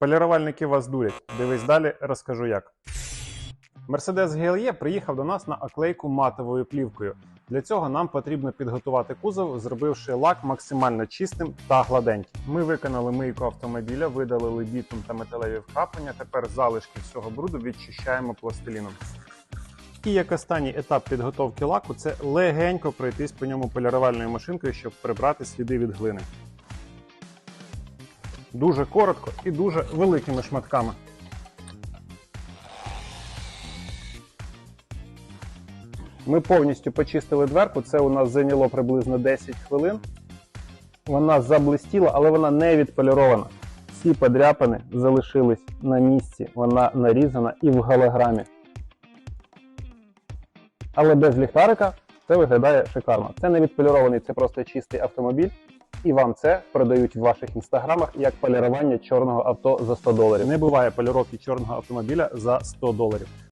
Полірувальники вас дурять. Дивись далі, розкажу як. Mercedes GLE приїхав до нас на оклейку матовою плівкою. Для цього нам потрібно підготувати кузов, зробивши лак максимально чистим та гладеньким. Ми виконали мийку автомобіля, видалили бітум та металеві вкраплення. Тепер залишки всього бруду відчищаємо пластиліном. І як останній етап підготовки лаку це легенько пройтись по ньому полірувальною машинкою, щоб прибрати сліди від глини. Дуже коротко і дуже великими шматками. Ми повністю почистили дверку. Це у нас зайняло приблизно 10 хвилин. Вона заблистіла, але вона не відполірована. Всі подряпини залишились на місці. Вона нарізана і в голограмі. Але без ліхтарика це виглядає шикарно. Це не відполірований, це просто чистий автомобіль. І вам це продають в ваших інстаграмах як полірування чорного авто за 100 доларів. Не буває поліровки чорного автомобіля за 100 доларів.